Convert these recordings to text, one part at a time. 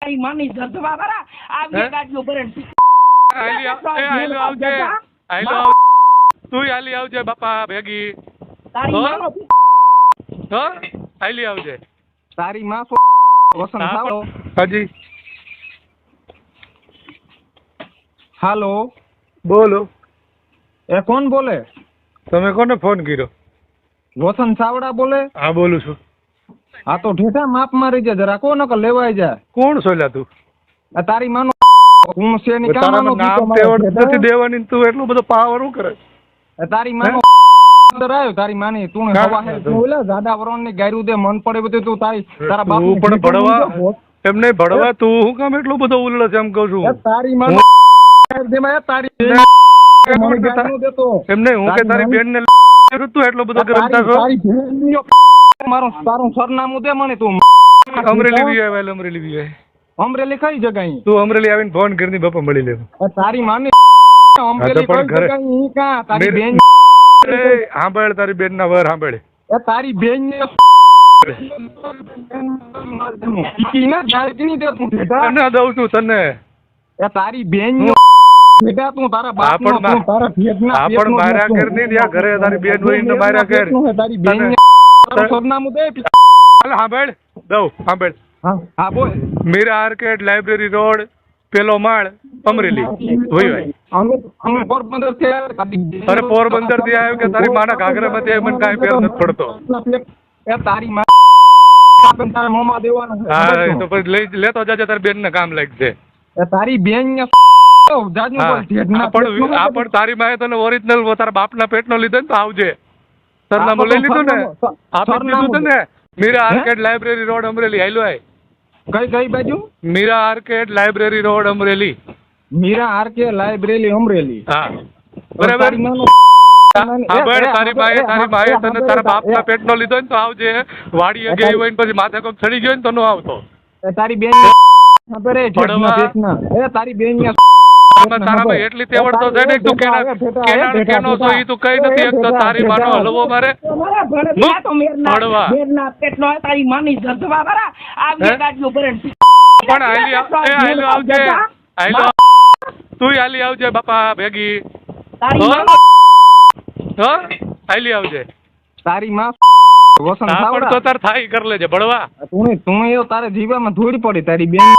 તારી માની વાળા? આવી હાલી આવ- એ હાલી આવજે. હાલી આવ તું હાલી આવજે બાપા ભેગી. તારી માનો હો? હાલી આવજે. તારી માં વસંત હા, સાવડો હાલો. બોલો. એ કોણ બોલે? તમે કોને ફોન કર્યો? વસંત સાવડા બોલે? હા બોલું છું. આ તો ઠેઠા માપ મારી જાય જરા કે લેવાય જા કોણ સોલ્યા તું? આ તારી માનો હું છે ની કામ માનો નામ દીકરો તેવડ નથી દેવાની તું એટલો બધો પાવર હું કરે? તારી માનો અંદર આવ્યો તારી માની તું હવા હે તું ઓલા જાડા વરણની ગાયરું દે મન પડે બધું તું તારી તારા બાપ તું પણ ભડવા એમ નહીં ભણવા તું હું કામ એટલો બધો ઉલ્લસ એમ કહું છું. તારી માનો તારી ને- મને ગાયરું દેતો એમ નહીં હું કે તારી બેન ને તું એટલો બધો ગરમ થશો? મારું તારું સરનામું દે મને તું અમરેલી બી આવે અમરેલી બી આવે અમરેલી કઈ જગ્યાએ તું અમરેલી આવીને ફોન કરીને બાપા મળી લે. તારી માની અમરેલી કઈ જગ્યાએ ઈ કાં? તારી બેન સાંભળ તારી બેન ના વર સાંભળ. એ તારી બેન ને ઈ ના દે તું તને દઉં છું તને. એ તારી બેન તું તારા બાપ તારા માર્યા કર ત્યાં ઘરે તારી બેન હોય ને માર્યા કર તારી બેન સરનામું દે હાલ સાંભળ દઉં. સાંભળ હા. બોલ. મીરા આર્કેડ લાઇબ્રેરી રોડ પેલો માળ અમરેલી. ભાઈ. અમે અમે પોરબંદરથી આવ્યા, બેન અરે પોરબંદરથી આવ્યો કે તારી માના ઘાઘરામાંથી આવ્યો? મને કાંઈ ફેર નથી પડતો. તારી માં તારા મોંમાં દેવાના હા ખબર એ છે? તો પછી લઈ લેતો જાજે તારી બેન ને કામ લાગશે. તારી બેન ને પણ તારી માએ તને ઓરિજિનલ તારા બાપના પેટનો લીધો ને તો આવજે. સરનામું લઈ લીધું ને? આપી દીધું તને Meera arcade library road Amreli. હાલ્યો આય. કઈ કઈ બાજુ? Meera arcade library road Amreli. Meera arcade library Amreli. હા. બરાબર? તારી માનો- હા બરાબર એ, તારી એ, માએ તારી માએ તને તારા બાપના પેટનો લીધો ને તો આવજે. વાડી ગઈ હોય ને પછી માથે કોક ચડી ગયો ને તો નો આવતો તારી બેન તારી બેન તારામાં એટલી તેવડ તો છે ને તું કેના કેના કેનો છો ઈ તું કઈ નથી એક તો તારી માનો હલવો મારે. તમારા ભણે મુક. ત્યાં તો મેરના ભણવા. મેરના તારી માની ધરધવા વાળા આવી ગાડીઓ ભરીને પણ હાલી એ હાલી આવજે. તું આવજે બાપા ભેગી. તારી હો? આવજે. તારી માં વસંત પણ તો તાર થાય કર લેજે ભણવા. તું તું તારે જીવામાં ધૂળ પડી તારી બેન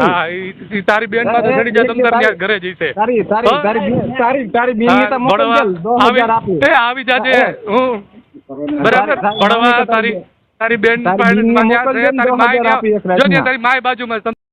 હા ઈ તારી બેન પાસે ચડી જાય તમ તાર ઘરે જઈશે. તારી તારી બેન આપી. એ આવી જાજે હું બરાબર? ભણવા તારી- તારી બેન તારી માય તારી માય બાજુમાં.